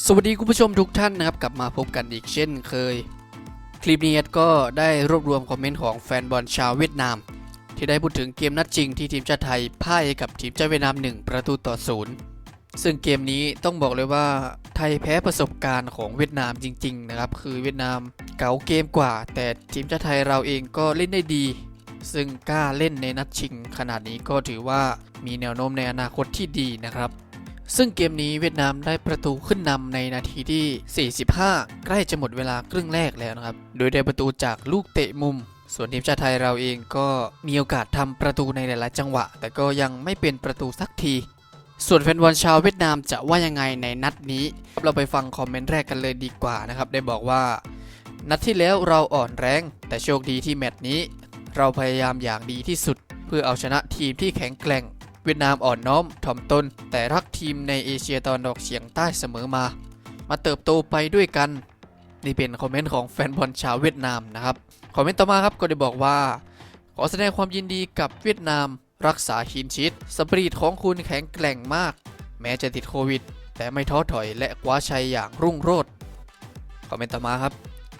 สวัสดีคุณผู้ชมทุกท่านนะครับ กลับมาพบกันอีกเช่นเคย คลิปนี้ก็ได้รวบรวมคอมเมนต์ของแฟนบอลชาวเวียดนาม ที่ได้พูดถึงเกมนัดจริงที่ทีมชาติไทยพ่ายกับทีมชาติเวียดนาม 1 ประตูต่อศูนย์ซึ่งเกมนี้ต้องบอกเลยว่าไทยแพ้ประสบการณ์ของเวียดนามจริง ๆ นะครับ คือเวียดนามเก๋าเกมกว่า แต่ทีมชาติไทยเราเองก็เล่นได้ดี ซึ่งกล้าเล่นในนัดชิง ขนาดนี้ก็ถือว่ามีแนวโน้มในอนาคตที่ดีนะครับ ซึ่งเกมนี้เวียดนามได้ประตูขึ้นนำในนาทีที่ 45 ใกล้จะหมดเวลาครึ่งแรกแล้วนะครับ โดยได้ประตูจากลูกเตะมุม ส่วนทีมชาติไทยเราเองก็มีโอกาสทำประตูในหลาย ๆ จังหวะ แต่ก็ยังไม่เป็นประตูสักที ส่วนแฟนบอลชาวเวียดนามจะว่ายังไงในนัดนี้ เราไปฟังคอมเมนต์แรกกันเลยดีกว่านะครับ ได้บอกว่า นัดที่แล้วเราอ่อนแรง แต่โชคดีที่แมตช์นี้ เราพยายามอย่างดีที่สุด เพื่อเอาชนะทีมที่แข็งแกร่ง เวียดนามอ่อนน้อมถ่อมตน แต่รักทีมในเอเชียตะวันออกเฉียงใต้เสมอมา มาเติบโตไปด้วยกัน นี่เป็นคอมเมนต์ของแฟนบอลชาวเวียดนามนะครับ คอมเมนต์ต่อมาครับก็ได้บอกว่า ขอแสดงความยินดีกับเวียดนาม รักษาคีนชิตสปริตของคุณแข็งแกร่งมาก แม้จะติดโควิด แต่ไม่ท้อถอยและคว้าชัยอย่างรุ่งโรจน์คอมเมนต์ต่อมาครับ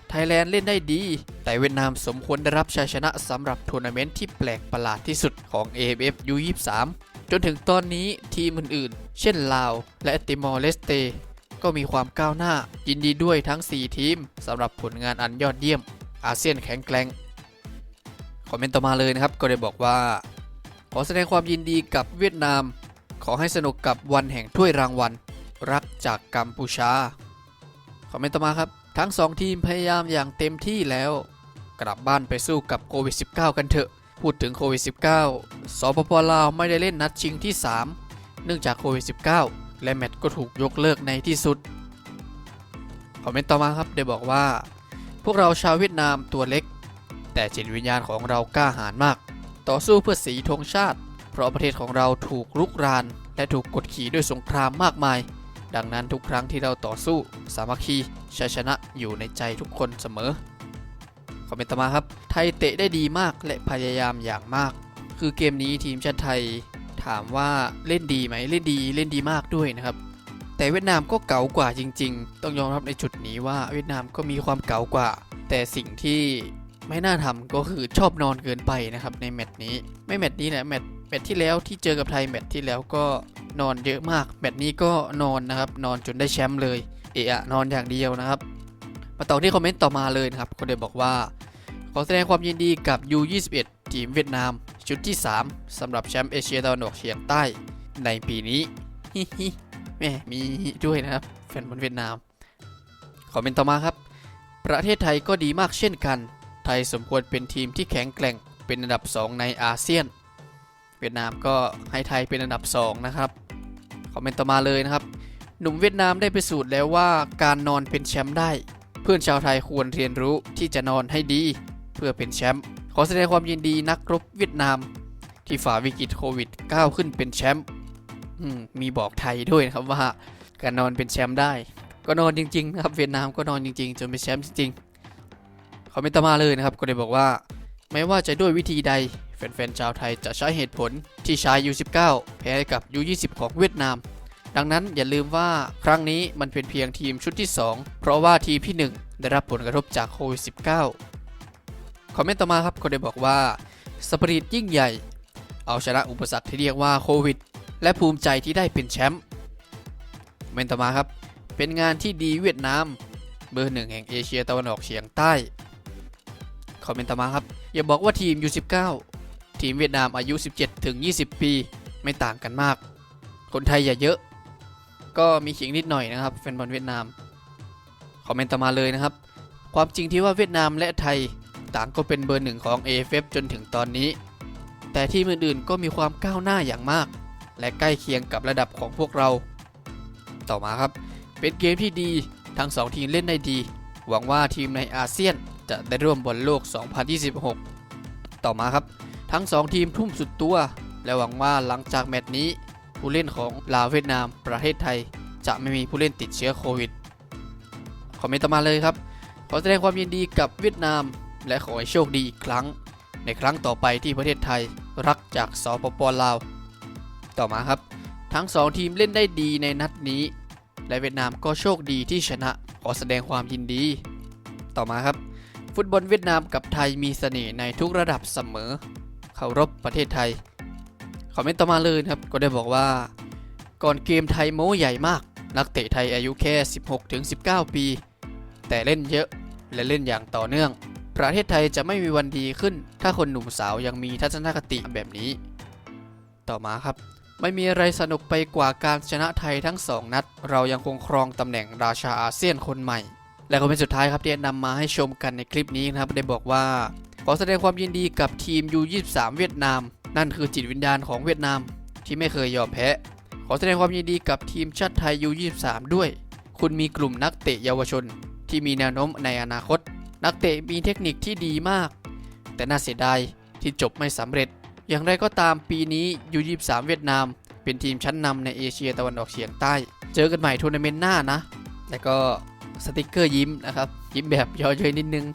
ไทยแลนด์เล่นได้ดี แต่เวียดนามสมควรได้รับชัยชนะสำหรับทัวร์นาเมนต์ที่แปลกประหลาดที่สุดของ AFF U23 จนถึงตอนนี้ทีมอื่นๆ เช่นลาว และติมอร์เลสเต ก็มีความก้าวหน้า ยินดีด้วยทั้ง 4 ทีมสำหรับผลงานอันยอดเยี่ยม อาเซียนแข็งแกร่งคอมเมนต์ต่อมาเลยนะครับ ก็ได้บอกว่า ขอแสดงความยินดีกับเวียดนาม ขอให้สนุกกับวันแห่งถ้วยรางวัล รักจากกัมพูชาคอมเมนต์ต่อมาครับ ทั้ง 2 ทีมพยายามอย่างเต็มที่แล้ว กลับบ้านไปสู้กับโควิด -19 กันเถอะ พูดถึงโควิด -19 สปปลาวไม่ได้เล่นนัดชิงที่ 3 เนื่องจากโควิด -19 และแมตช์ก็ถูกยกเลิกในที่สุด คอมเมนต์ต่อมาครับได้บอกว่า พวกเราชาวเวียดนามตัวเล็ก แต่จิตวิญญาณของเรากล้าหาญมาก ต่อสู้เพื่อสีธงชาติ เพราะประเทศของเราถูกลุกราน และถูกกดขี่ด้วยสงครามมากมาย ดังนั้นทุกครั้งที่เราต่อสู้ สามัคคีชัยชนะอยู่ในใจทุกคนเสมอ อมเมนต์ต่อมาครับ ไทยเตะได้ดีมากและพยายามอย่างมาก คือเกมนี้ทีมชาติไทยถามว่าเล่นดีไหมเล่นดีเล่นดีมากด้วยนะครับ แต่เวียดนามก็เก๋ากว่าจริง ๆ ต้องยอมรับในจุดนี้ว่าเวียดนามก็มีความเก๋ากว่า แต่สิ่งที่ไม่น่าทำก็คือชอบนอนเกินไปนะครับในแมตช์นี้ ไม่แมตช์นี้แหละแมตช์แมตช์ที่แล้วที่เจอกับไทยแมตช์ที่แล้วก็นอนเยอะมากแมตช์นี้ก็นอนนะครับนอนจนได้แชมป์เลย เอะนอนอย่างเดียวนะครับ มาต่อที่คอมเมนต์ต่อมาเลยนะครับ คนเดียวบอกว่า ขอแสดงความยินดีกับ U21 ทีมเวียดนาม ชุดที่ 3สำหรับแชมป์เอเชียตะวันออกเฉียงใต้ในปีนี้ฮิฮิแม่มีด้วยนะครับแฟนบอลเวียดนามคอมเมนต์ต่อมาครับ ประเทศไทยก็ดีมากเช่นกัน ไทยสมควรเป็นทีมที่แข็งแกร่งเป็นอันดับ 2 ในอาเซียน เวียดนามก็ให้ไทยเป็นอันดับ 2 นะครับคอมเมนต์ต่อมาเลยนะครับ หนุ่มเวียดนามได้พิสูจน์แล้วว่าการนอนเป็นแชมป์ได้ เพื่อนชาวไทยควรเรียนรู้ที่จะนอนให้ดี เพื่อเป็นแชมป์ขอแสดงความยินดีนักรบเวียดนาม ที่ฝ่าวิกฤตโควิดก้าวขึ้นเป็นแชมป์มีบอกไทยด้วยนะครับว่าการนอนเป็นแชมป์ได้ ก็นอนจริงๆนะครับเวียดนามก็นอนจริงๆจนเป็นแชมป์จริงๆคอมเมนต์มาเลยนะครับ ก็ได้บอกว่าไม่ว่าจะด้วยวิธีใดแฟนๆชาวไทยจะใช้เหตุผลที่ชาย U19 แพ้กับ U20 ของเวียดนาม ดังนั้นอย่าลืมว่าครั้งนี้มันเป็นเพียงทีมชุดที่ 2 เพราะว่าทีมที่ 1 ได้รับผลกระทบจากโควิด -19 คอมเมนต์ต่อมาครับก็ได้บอกว่าสปริตยิ่งใหญ่ เอาชนะอุปสรรคที่เรียกว่าโควิด และภูมิใจที่ได้เป็นแชมป์คอมเมนต์ต่อมาครับ เป็นงานที่ดีเวียดนาม เบอร์หนึ่งแห่งเอเชียตะวันออกเฉียงใต้คอมเมนต์ต่อมาครับ อย่าบอกว่าทีม U19 ทีมเวียดนามอายุ 17 ถึง 20 ปี ไม่ต่างกันมาก คนไทยอย่าเยอะ ก็มีขิงนิดหน่อยนะครับแฟนบอลเวียดนามคอมเมนต์ต่อมาเลยนะครับ ความจริงที่ว่าเวียดนามและไทยต่างก็เป็นเบอร์หนึ่งของ AFF จนถึงตอนนี้ แต่ทีมอื่นๆก็มีความก้าวหน้าอย่างมาก และใกล้เคียงกับระดับของพวกเรา ต่อมาครับ เป็นเกมที่ดีทั้ง2ทีมเล่นได้ดี หวังว่าทีมในอาเซียนจะได้ร่วมบอลโลก 2026 ต่อมาครับ ทั้ง 2 ทีมทุ่มสุดตัว และหวังว่าหลังจากแมตช์นี้ ผู้เล่นของลาวเวียดนามประเทศไทย จะไม่มีผู้เล่นติดเชื้อโควิด คอมเมนต์ต่อมาเลยครับ ขอแสดงความยินดีกับเวียดนาม และขอให้โชคดีอีกครั้ง ในครั้งต่อไปที่ประเทศไทยรักจากสปปลาว ต่อมาครับ ทั้ง 2 ทีมเล่นได้ดีในนัดนี้ และเวียดนามก็โชคดีที่ชนะ ขอแสดงความยินดี ต่อมาครับ ฟุตบอลเวียดนามกับไทยมีเสน่ห์ในทุกระดับเสมอ เคารพประเทศไทย คอมเมนต์ต่อมาเลยนะครับ ก็ได้บอกว่า ก่อนเกมไทยโม้ใหญ่มาก นักเตะไทยอายุแค่ 16-19 ปี แต่เล่นเยอะและเล่นอย่างต่อเนื่อง ประเทศไทยจะไม่มีวันดีขึ้น ถ้าคนหนุ่มสาวยังมีทัศนคติแบบนี้ ต่อมาครับ ไม่มีอะไรสนุกไปกว่าการชนะไทยทั้งสองนัด เรายังคงครองตำแหน่งราชาอาเซียนคนใหม่ และคอมเมนต์สุดท้ายครับที่นำมาให้ชมกันในคลิปนี้นะครับ ได้บอกว่าขอแสดงความยินดีกับทีม U23 เวียดนาม นั่นคือจิตวิญญาณของเวียดนามที่ไม่เคยยอมแพ้ ขอแสดงความยินดีกับทีมชาติไทย U23 ด้วย คุณมีกลุ่มนักเตะเยาวชน ที่มีแนวโน้มในอนาคต นักเตะมีเทคนิคที่ดีมาก แต่น่าเสียดายที่จบไม่สำเร็จ อย่างไรก็ตามปีนี้ U23 เวียดนาม เป็นทีมชั้นนำในเอเชียตะวันออกเฉียงใต้ เจอกันใหม่ทัวร์นาเมนต์หน้านะแล้วก็สติกเกอร์ยิ้มนะครับ ยิ้มแบบย่อเย้ยนิดนึง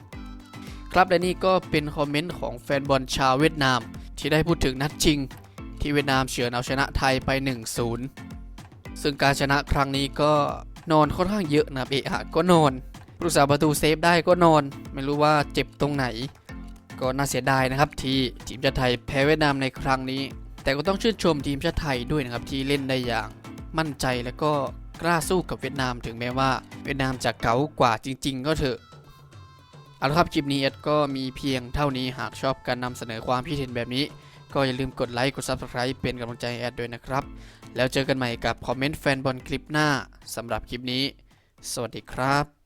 ครับและนี่ก็เป็นคอมเมนต์ของแฟนบอลชาวเวียดนาม ที่ได้พูดถึงนัดจริง ที่เวียดนามเฉือนเอาชนะไทยไป 1-0 ซึ่งการชนะครั้งนี้ก็นอนค่อนข้างเยอะนะเอะอะก็นอนผู้สาประตูเซฟได้ก็นอน ไม่รู้ว่าเจ็บตรงไหน ก็น่าเสียดายนะครับที่ทีมชาติไทยแพ้เวียดนามในครั้งนี้ แต่ก็ต้องชื่นชมทีมชาติไทยด้วยนะครับที่เล่นได้อย่างมั่นใจและก็กล้าสู้กับเวียดนามถึงแม้ว่า เวียดนามจะเก๋ากว่าจริง ๆ ก็เถอะ เอาละครับคลิปนี้เอ็ดก็มีเพียงเท่านี้หากชอบการนำเสนอความคิดเห็นแบบนี้ ก็อย่าลืมกดไลค์กด Subscribe เป็นกำลังใจแอดด้วยนะครับ แล้วเจอกันใหม่กับคอมเมนต์แฟนบอลคลิปหน้าสำหรับคลิปนี้ สวัสดีครับ